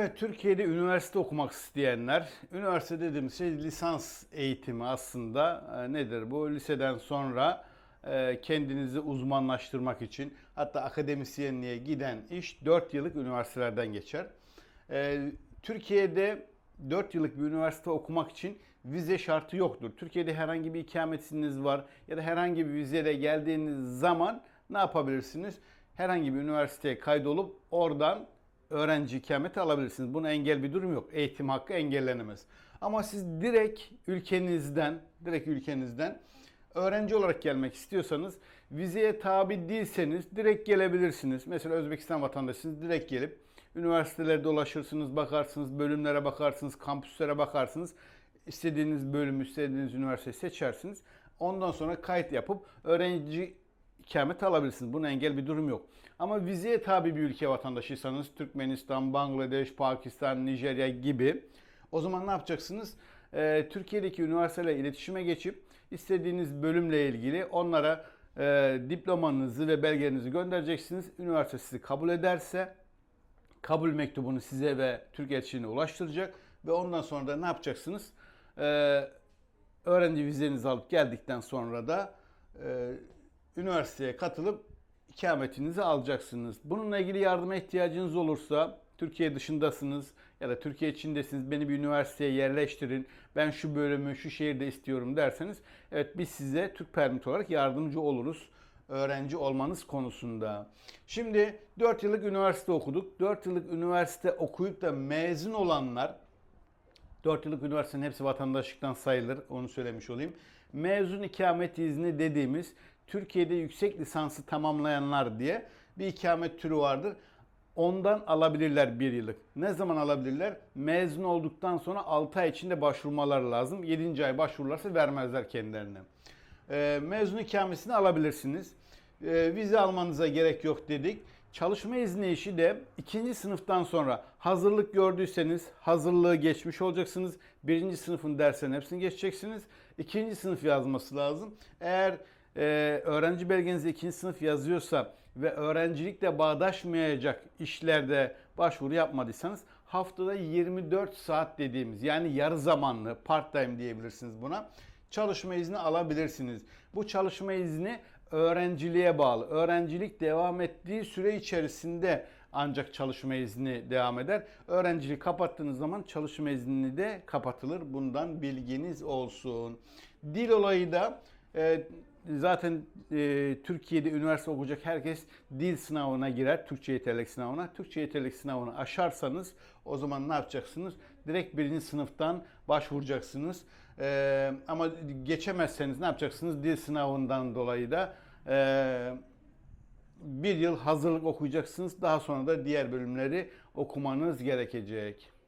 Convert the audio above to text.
Evet, Türkiye'de üniversite okumak isteyenler, üniversite dediğimiz şey lisans eğitimi aslında E, nedir? Bu liseden sonra e, kendinizi uzmanlaştırmak için hatta akademisyenliğe giden iş 4 yıllık üniversitelerden geçer. E, Türkiye'de 4 yıllık bir üniversite okumak için vize şartı yoktur. Türkiye'de herhangi bir ikametiniz var ya da herhangi bir vizeyle geldiğiniz zaman ne yapabilirsiniz? Herhangi bir üniversiteye kaydolup oradan öğrenci ikameti alabilirsiniz. Buna engel bir durum yok. Eğitim hakkı engellenemez. Ama siz direkt ülkenizden, direkt ülkenizden öğrenci olarak gelmek istiyorsanız vizeye tabi değilseniz direkt gelebilirsiniz. Mesela Özbekistan vatandaşısınız direkt gelip üniversitelerde dolaşırsınız, bakarsınız, bölümlere bakarsınız, kampüslere bakarsınız. İstediğiniz bölümü, istediğiniz üniversiteyi seçersiniz. Ondan sonra kayıt yapıp öğrenci ikamet alabilirsiniz. Buna engel bir durum yok. Ama vizeye tabi bir ülke vatandaşıysanız Türkmenistan, Bangladeş, Pakistan, Nijerya gibi o zaman ne yapacaksınız? Ee, Türkiye'deki üniversitelerle iletişime geçip istediğiniz bölümle ilgili onlara e, diplomanızı ve belgenizi göndereceksiniz. Üniversite sizi kabul ederse kabul mektubunu size ve Türk elçiliğine ulaştıracak ve ondan sonra da ne yapacaksınız? Ee, öğrenci vizenizi alıp geldikten sonra da e, üniversiteye katılıp ikametinizi alacaksınız. Bununla ilgili yardıma ihtiyacınız olursa Türkiye dışındasınız ya da Türkiye içindesiniz beni bir üniversiteye yerleştirin ben şu bölümü şu şehirde istiyorum derseniz evet biz size Türk permit olarak yardımcı oluruz öğrenci olmanız konusunda. Şimdi 4 yıllık üniversite okuduk. 4 yıllık üniversite okuyup da mezun olanlar 4 yıllık üniversitenin hepsi vatandaşlıktan sayılır. Onu söylemiş olayım. Mezun ikamet izni dediğimiz Türkiye'de yüksek lisansı tamamlayanlar diye bir ikamet türü vardır. Ondan alabilirler bir yıllık. Ne zaman alabilirler? Mezun olduktan sonra 6 ay içinde başvurmaları lazım. 7. ay başvururlarsa vermezler kendilerine. Ee, mezun ikametini alabilirsiniz. Ee, vize almanıza gerek yok dedik. Çalışma izni işi de ikinci sınıftan sonra hazırlık gördüyseniz hazırlığı geçmiş olacaksınız. Birinci sınıfın derslerin hepsini geçeceksiniz. İkinci sınıf yazması lazım. Eğer e, öğrenci belgenizde ikinci sınıf yazıyorsa ve öğrencilikle bağdaşmayacak işlerde başvuru yapmadıysanız haftada 24 saat dediğimiz yani yarı zamanlı part time diyebilirsiniz buna çalışma izni alabilirsiniz. Bu çalışma izni öğrenciliğe bağlı. Öğrencilik devam ettiği süre içerisinde ancak çalışma izni devam eder. Öğrenciliği kapattığınız zaman çalışma izni de kapatılır. Bundan bilginiz olsun. Dil olayı da e, zaten e, Türkiye'de üniversite okuyacak herkes dil sınavına girer. Türkçe yeterlilik sınavına. Türkçe yeterlilik sınavını aşarsanız o zaman ne yapacaksınız? Direkt birinci sınıftan başvuracaksınız. E, ama geçemezseniz ne yapacaksınız? Dil sınavından dolayı da e, bir yıl hazırlık okuyacaksınız. Daha sonra da diğer bölümleri okumanız gerekecek.